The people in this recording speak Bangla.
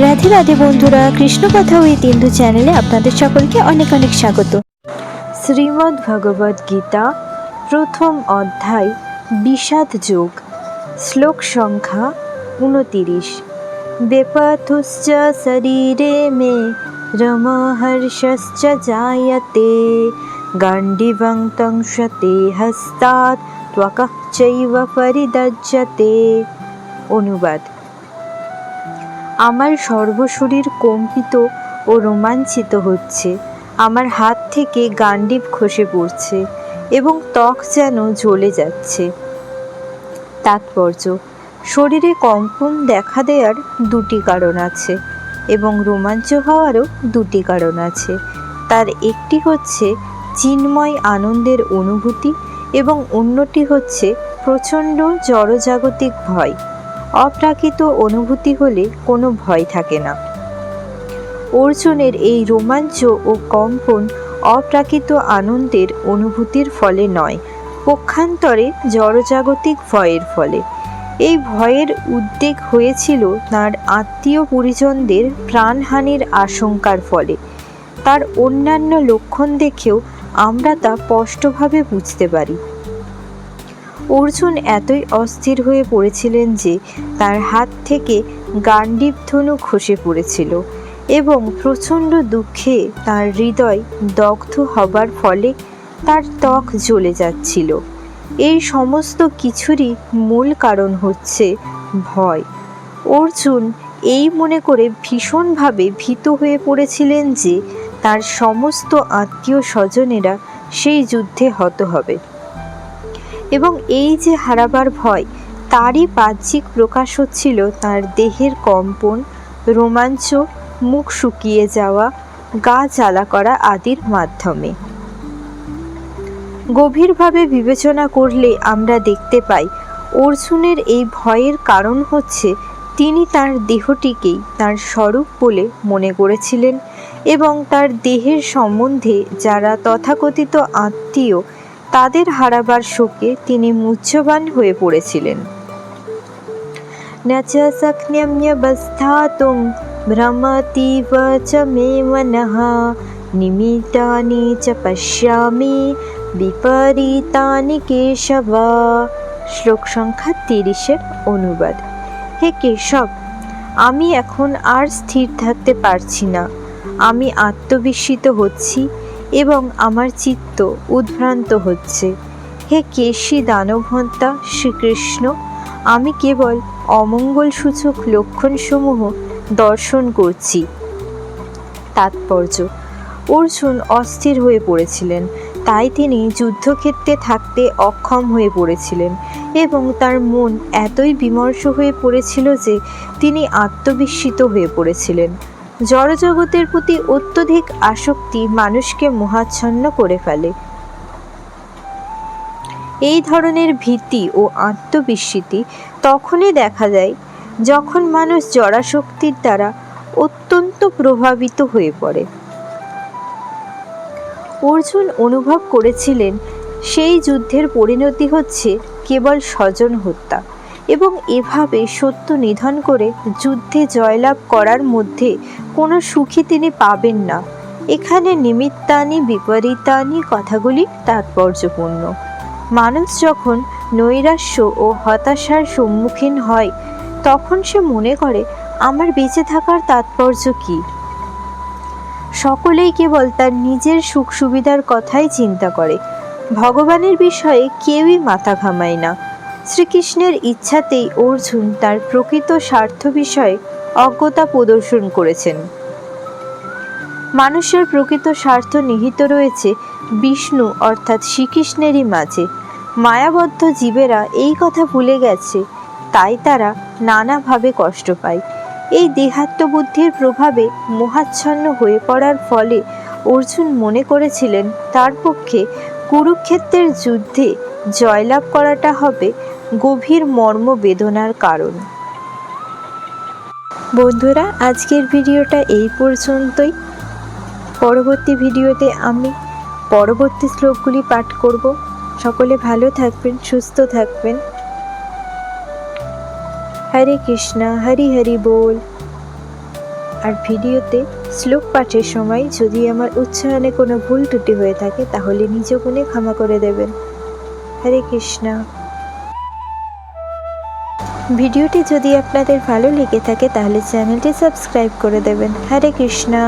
রাধে রাধে বন্ধুরা, কৃষ্ণ কথা ওই তিন্দু চ্যানেলে আপনাদের সকলকে অনেক অনেক স্বাগত। শ্রীমদ্ ভগবদ গীতা, প্রথম অধ্যায়, বিষাদ যোগ, শ্লোক সংখ্যা উনতিরিশ। বেপাথুশ্চ শরীরে মে, রমহর্ষশ্চ জায়তে, গাণ্ডিবং তংশতে হস্তাৎ, ত্বকঃ চৈব অনুবাদ। আমার সর্বশরীর কম্পিত ও রোমাঞ্চিত হচ্ছে। আমার হাত থেকে গান্ডিব খসে পড়ছে এবং ত্বক যেন জ্বলে যাচ্ছে। তাৎপর্য, শরীরে কম্পন দেখা দেওয়ার দুটি কারণ আছে এবং রোমাঞ্চ হওয়ারও দুটি কারণ আছে। তার একটি হচ্ছে চিন্ময় আনন্দের অনুভূতি এবং অন্যটি হচ্ছে প্রচণ্ড জড়জাগতিক ভয়। অপ্রাকৃত অনুভূতি হলে কোনো ভয় থাকে না। অর্জুনের এই রোমাঞ্চ ও কম্পন অপ্রাকৃত আনন্দের অনুভূতির ফলে নয়, পক্ষান্তরে জড়জাগতিক ভয়ের ফলে। এই ভয়ের উদ্বেগ হয়েছিল তার আত্মীয় পরিজনদের প্রাণহানির আশঙ্কার ফলে। তার অন্যান্য লক্ষণ দেখেও আমরা তা স্পষ্টভাবে বুঝতে পারি। অর্জুন এতই অস্থির হয়ে পড়েছিলেন যে তার হাত থেকে গান্ডীব ধনু খসে পড়েছিল এবং প্রচণ্ড দুঃখে তার হৃদয় দগ্ধ হবার ফলে তার ত্বক জ্বলে যাচ্ছিল। এই সমস্ত কিছুরই মূল কারণ হচ্ছে ভয়। অর্জুন এই মনে করে ভীষণভাবে ভীত হয়ে পড়েছিলেন যে তার সমস্ত আত্মীয় স্বজনেরা সেই যুদ্ধে হত হবে এবং এই যে হারাবার ভয়, তারই বাহ্যিক প্রকাশ হচ্ছিল তার দেহের কম্পন, রোমাঞ্চ, মুখ শুকিয়ে যাওয়া, গা জ্বালা করা আদির মাধ্যমে। গভীরভাবে বিবেচনা করলে আমরা দেখতে পাই, অর্জুনের এই ভয়ের কারণ হচ্ছে তিনি তার দেহটিকেই তার স্বরূপ বলে মনে করেছিলেন এবং তার দেহের সম্বন্ধে যারা তথাকথিত আত্মীয় তাদের হারাবার শোকে তিনি মুহ্যবান হয়ে পড়েছিলেন। নচ সক্ষম্যবস্থাতুং ভ্রমতীব চ মে মনঃ চ পশ্যামি বিপরীতানি কেশব। শ্লোক সংখ্যা তিরিশের অনুবাদ। হে কেশব, আমি এখন আর স্থির থাকতে পারছি না। আমি আত্মবিস্মিত হচ্ছি। এবং আমার চিত্ত উদ্ভ্রান্ত হচ্ছে। হে কেশী দানবহন্তা, শ্রীকৃষ্ণ, আমি কেবল অমঙ্গলসূচক লক্ষণসমূহ দর্শন করছি। তাৎপর্য, অর্জুন অস্থির হয়ে পড়েছিলেন। তাই তিনি যুদ্ধক্ষেত্রে থাকতে অক্ষম হয়ে পড়েছিলেন এবং তার মন এতই বিমর্ষ হয়ে পড়েছিল যে তিনি আত্মবিস্মিত হয়ে পড়েছিলেন। জড়জগতের প্রতি অত্যধিক আসক্তি মানুষকে মোহাচ্ছন্ন করে ফেলে। এই ধরনের ভীতি ও আত্মবিস্মৃতি তখনই দেখা যায় যখন মানুষ জড়াশক্তির দ্বারা অত্যন্ত প্রভাবিত হয়ে পড়ে। অর্জুন অনুভব করেছিলেন, সেই যুদ্ধের পরিণতি হচ্ছে কেবল স্বজন হত্যা। এবং এভাবে সত্য নিধন করে যুদ্ধে জয়লাভ করার মধ্যে কোনো সুখী তিনি পাবেন না। এখানে নিমিত্তানি, বিপরীতানি কথাগুলি তাৎপর্যপূর্ণ। মানুষ যখন নৈরাশ্য ও হতাশার সম্মুখীন হয়, তখন সে মনে করে, আমার বেঁচে থাকার তাৎপর্য কী? সকলেই কেবল তার নিজের সুখ সুবিধার কথাই চিন্তা করে। ভগবানের বিষয়ে কেউই মাথা ঘামায় না। শ্রীকৃষ্ণের ইচ্ছাতেই অর্জুন তার প্রকৃত স্বার্থ বিষয়ে অজ্ঞতা প্রদর্শন করেছেন। মানুষের প্রকৃত স্বার্থ নিহিত রয়েছে বিষ্ণু অর্থাৎ শ্রীকৃষ্ণেরই মাঝে। মায়াবদ্ধ জীবেরা এই কথা ভুলে গেছে, তাই তারা নানাভাবে কষ্ট পায়। এই দেহাত্মবুদ্ধির প্রভাবে মোহাচ্ছন্ন হয়ে পড়ার ফলে অর্জুন মনে করেছিলেন, তার পক্ষে কুরুক্ষেত্রের যুদ্ধে জয়লাভ করাটা হবে গভীর মর্ম বেদনার কারণ। বন্ধুরা, আজকের ভিডিওটা এই পর্যন্তই। পরবর্তী ভিডিওতে আমি পরবর্তী শ্লোকগুলি পাঠ করব। সকলে ভালো থাকবেন, সুস্থ থাকবেন। হরে কৃষ্ণ, হরি হরি বল। আর ভিডিওতে শ্লোক পাঠের সময় যদি আমার উচ্চারণে কোনো ভুল ত্রুটি হয়ে থাকে, তাহলে নিজ গুণে ক্ষমা করে দেবেন। হরে কৃষ্ণ। ভিডিওটি যদি আপনাদের ভালো লেগে থাকে তাহলে চ্যানেলটি সাবস্ক্রাইব করে দেবেন। হরে কৃষ্ণা।